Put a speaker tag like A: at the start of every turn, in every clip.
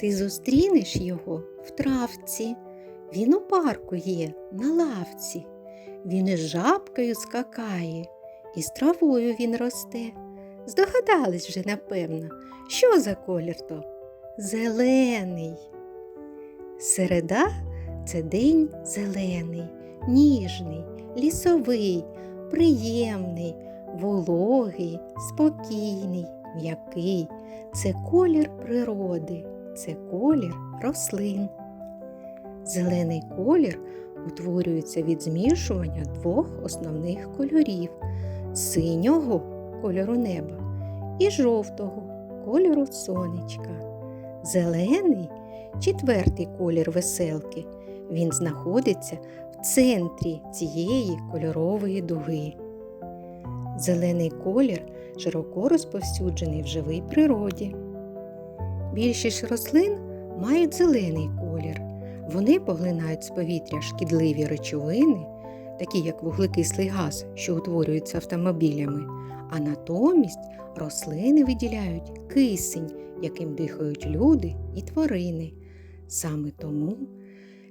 A: Ти зустрінеш його в травці. Він у парку є на лавці. Він із жабкою скакає, і з травою він росте. Здогадались вже, напевно, що за колір то? Зелений. Середа це день зелений, ніжний, лісовий, приємний, вологий, спокійний, м'який. Це колір природи, це колір рослин. Зелений колір утворюється від змішування двох основних кольорів синього кольору неба і жовтого кольору сонечка. Зелений четвертий колір веселки. Він знаходиться в центрі цієї кольорової дуги. Зелений колір широко розповсюджений в живій природі. Більшість рослин мають зелений колір. Вони поглинають з повітря шкідливі речовини, такі як вуглекислий газ, що утворюється автомобілями, а натомість рослини виділяють кисень, яким дихають люди і тварини. Саме тому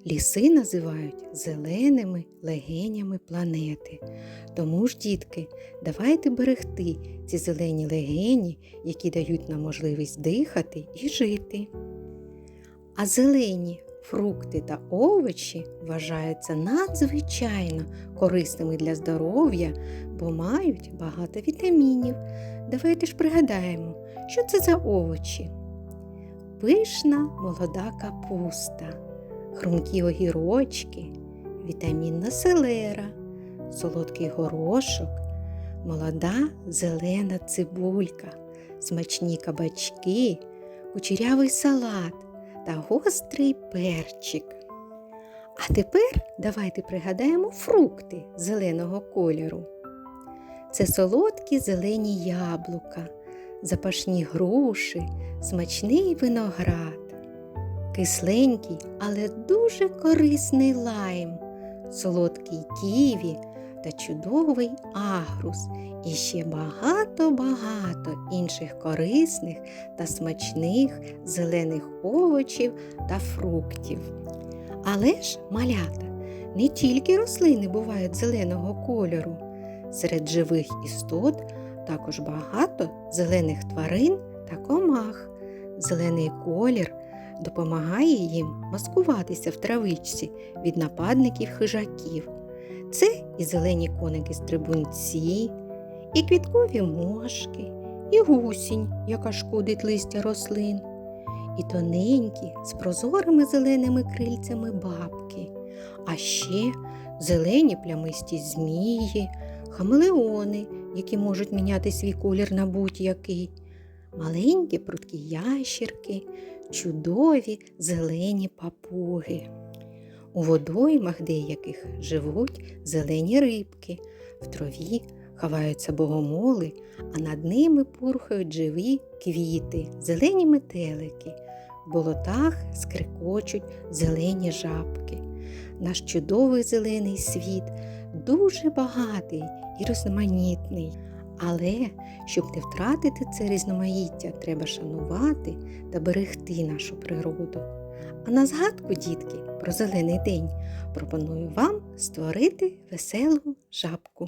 A: ліси називають зеленими легенями планети. Тому ж, дітки, давайте берегти ці зелені легені, які дають нам можливість дихати і жити. А зелені фрукти та овочі вважаються надзвичайно корисними для здоров'я, бо мають багато вітамінів. Давайте ж пригадаємо, що це за овочі. Пишна молода капуста, хрумкі огірочки, вітамінна селера, солодкий горошок, молода зелена цибулька, смачні кабачки, кучерявий салат та гострий перчик. А тепер давайте пригадаємо фрукти зеленого кольору. Це солодкі зелені яблука, запашні груші, смачний виноград, кисленький, але дуже корисний лайм, солодкий ківі та чудовий агрус і ще багато-багато інших корисних та смачних зелених овочів та фруктів. Але ж, малята, не тільки рослини бувають зеленого кольору. Серед живих істот також багато зелених тварин та комах. Зелений колір допомагає їм маскуватися в травичці від нападників хижаків. Це і зелені коники стрибунці, і квіткові мошки, і гусінь, яка шкодить листя рослин, і тоненькі з прозорими зеленими крильцями бабки, а ще зелені плямисті змії, хамелеони, які можуть міняти свій колір на будь-який, маленькі прудкі ящірки, чудові зелені папуги. У водоймах деяких живуть зелені рибки, в траві ховаються богомоли, а над ними пурхають живі квіти, зелені метелики, в болотах скрикочуть зелені жабки. Наш чудовий зелений світ дуже багатий і різноманітний. Але щоб не втратити це різноманіття, треба шанувати та берегти нашу природу. А на згадку, дітки, про зелений день пропоную вам створити веселу жабку.